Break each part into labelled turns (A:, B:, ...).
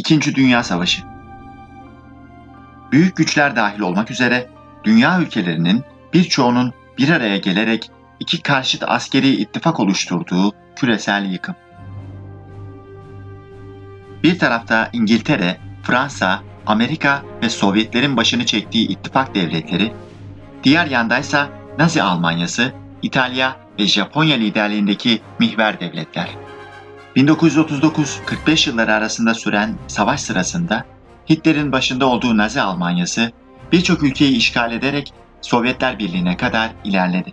A: İkinci Dünya Savaşı Büyük güçler dahil olmak üzere dünya ülkelerinin birçoğunun bir araya gelerek iki karşıt askeri ittifak oluşturduğu küresel yıkım. Bir tarafta İngiltere, Fransa, Amerika ve Sovyetlerin başını çektiği ittifak devletleri, diğer yandaysa Nazi Almanyası, İtalya ve Japonya liderliğindeki mihver devletler. 1939-45 yılları arasında süren savaş sırasında Hitler'in başında olduğu Nazi Almanyası birçok ülkeyi işgal ederek Sovyetler Birliği'ne kadar ilerledi.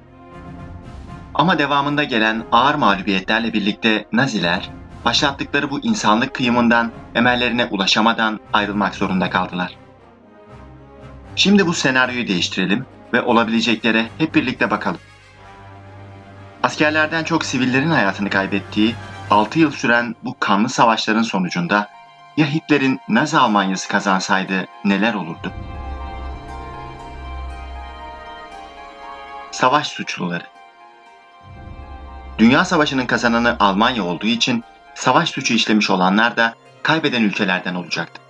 A: Ama devamında gelen ağır mağlubiyetlerle birlikte Naziler başlattıkları bu insanlık kıyımından emellerine ulaşamadan ayrılmak zorunda kaldılar. Şimdi bu senaryoyu değiştirelim ve olabileceklere hep birlikte bakalım. Askerlerden çok sivillerin hayatını kaybettiği 6 yıl süren bu kanlı savaşların sonucunda ya Hitler'in Nazi Almanyası kazansaydı neler olurdu? Savaş suçluları Dünya Savaşı'nın kazananı Almanya olduğu için savaş suçu işlemiş olanlar da kaybeden ülkelerden olacaktı.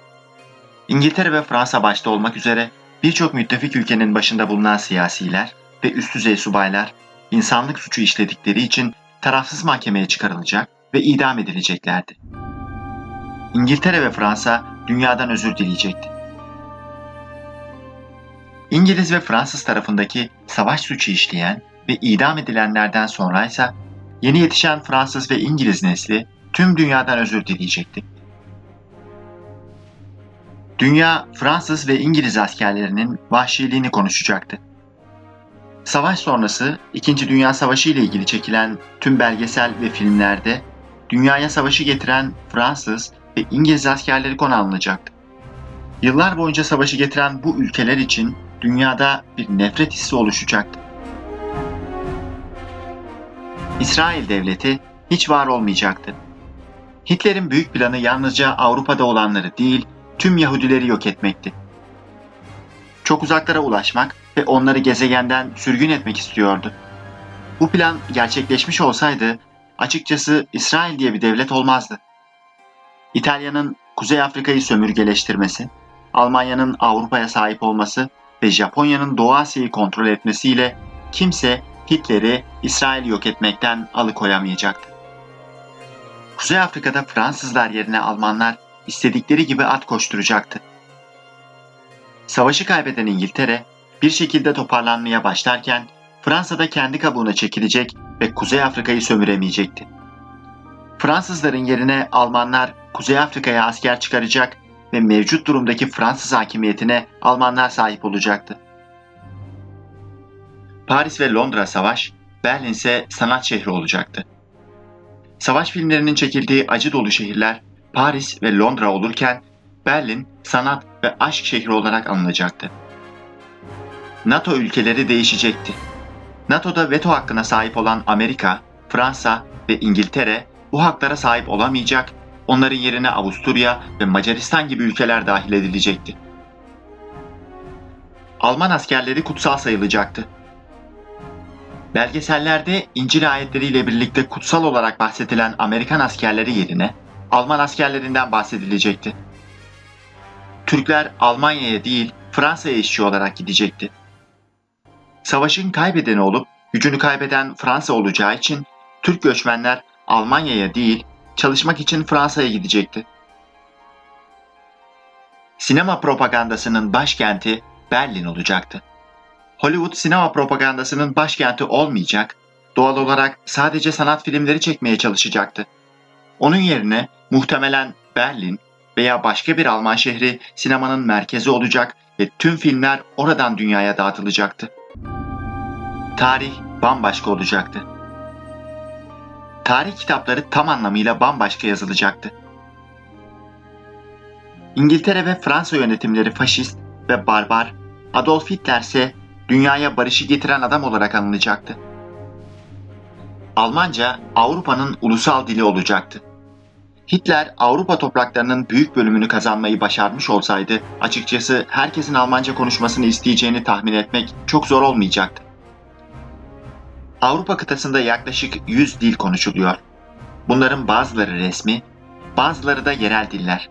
A: İngiltere ve Fransa başta olmak üzere birçok müttefik ülkenin başında bulunan siyasiler ve üst düzey subaylar insanlık suçu işledikleri için tarafsız mahkemeye çıkarılacak ve idam edileceklerdi. İngiltere ve Fransa dünyadan özür dileyecekti. İngiliz ve Fransız tarafındaki savaş suçu işleyen ve idam edilenlerden sonra ise yeni yetişen Fransız ve İngiliz nesli tüm dünyadan özür dileyecekti. Dünya Fransız ve İngiliz askerlerinin vahşiliğini konuşacaktı. Savaş sonrası İkinci Dünya Savaşı ile ilgili çekilen tüm belgesel ve filmlerde dünyaya savaşı getiren Fransız ve İngiliz askerleri konu alınacaktı. Yıllar boyunca savaşı getiren bu ülkeler için dünyada bir nefret hissi oluşacaktı. İsrail devleti hiç var olmayacaktı. Hitler'in büyük planı yalnızca Avrupa'da olanları değil, tüm Yahudileri yok etmekti. Çok uzaklara ulaşmak ve onları gezegenden sürgün etmek istiyordu. Bu plan gerçekleşmiş olsaydı açıkçası İsrail diye bir devlet olmazdı. İtalya'nın Kuzey Afrika'yı sömürgeleştirmesi, Almanya'nın Avrupa'ya sahip olması ve Japonya'nın Doğu Asya'yı kontrol etmesiyle kimse Hitler'i İsrail yok etmekten alıkoyamayacaktı. Kuzey Afrika'da Fransızlar yerine Almanlar istedikleri gibi at koşturacaktı. Savaşı kaybeden İngiltere bir şekilde toparlanmaya başlarken Fransa'da kendi kabuğuna çekilecek ve Kuzey Afrika'yı sömüremeyecekti. Fransızların yerine Almanlar Kuzey Afrika'ya asker çıkaracak ve mevcut durumdaki Fransız hakimiyetine Almanlar sahip olacaktı. Paris ve Londra savaş, Berlin ise sanat şehri olacaktı. Savaş filmlerinin çekildiği acı dolu şehirler Paris ve Londra olurken Berlin sanat ve aşk şehri olarak anılacaktı. NATO ülkeleri değişecekti. NATO'da veto hakkına sahip olan Amerika, Fransa ve İngiltere bu haklara sahip olamayacak, onların yerine Avusturya ve Macaristan gibi ülkeler dahil edilecekti. Alman askerleri kutsal sayılacaktı. Belgesellerde İncil ayetleriyle birlikte kutsal olarak bahsedilen Amerikan askerleri yerine Alman askerlerinden bahsedilecekti. Türkler Almanya'ya değil Fransa'ya işçi olarak gidecekti. Savaşın kaybedeni olup gücünü kaybeden Fransa olacağı için Türk göçmenler Almanya'ya değil çalışmak için Fransa'ya gidecekti. Sinema propagandasının başkenti Berlin olacaktı. Hollywood sinema propagandasının başkenti olmayacak, doğal olarak sadece sanat filmleri çekmeye çalışacaktı. Onun yerine muhtemelen Berlin veya başka bir Alman şehri sinemanın merkezi olacak ve tüm filmler oradan dünyaya dağıtılacaktı. Tarih bambaşka olacaktı. Tarih kitapları tam anlamıyla bambaşka yazılacaktı. İngiltere ve Fransa yönetimleri faşist ve barbar, Adolf Hitler ise dünyaya barışı getiren adam olarak anılacaktı. Almanca Avrupa'nın ulusal dili olacaktı. Hitler Avrupa topraklarının büyük bölümünü kazanmayı başarmış olsaydı açıkçası herkesin Almanca konuşmasını isteyeceğini tahmin etmek çok zor olmayacaktı. Avrupa kıtasında yaklaşık 100 dil konuşuluyor. Bunların bazıları resmi, bazıları da yerel diller.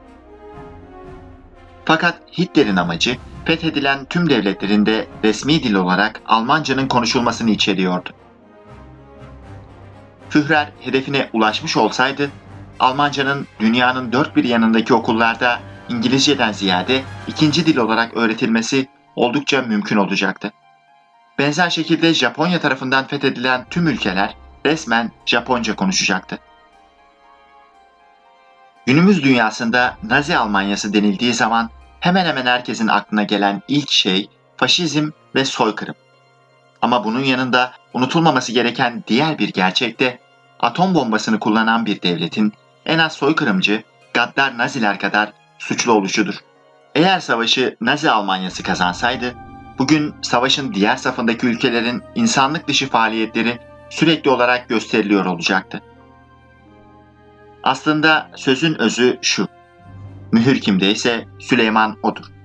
A: Fakat Hitler'in amacı fethedilen tüm devletlerinde resmi dil olarak Almancanın konuşulmasını içeriyordu. Führer hedefine ulaşmış olsaydı, Almancanın dünyanın dört bir yanındaki okullarda İngilizceden ziyade ikinci dil olarak öğretilmesi oldukça mümkün olacaktı. Benzer şekilde Japonya tarafından fethedilen tüm ülkeler resmen Japonca konuşacaktı. Günümüz dünyasında Nazi Almanyası denildiği zaman hemen hemen herkesin aklına gelen ilk şey faşizm ve soykırım. Ama bunun yanında unutulmaması gereken diğer bir gerçek de atom bombasını kullanan bir devletin en az soykırımcı, gaddar Naziler kadar suçlu oluşudur. Eğer savaşı Nazi Almanyası kazansaydı, bugün savaşın diğer safındaki ülkelerin insanlık dışı faaliyetleri sürekli olarak gösteriliyor olacaktı. Aslında sözün özü şu. Mühür kimdeyse Süleyman odur.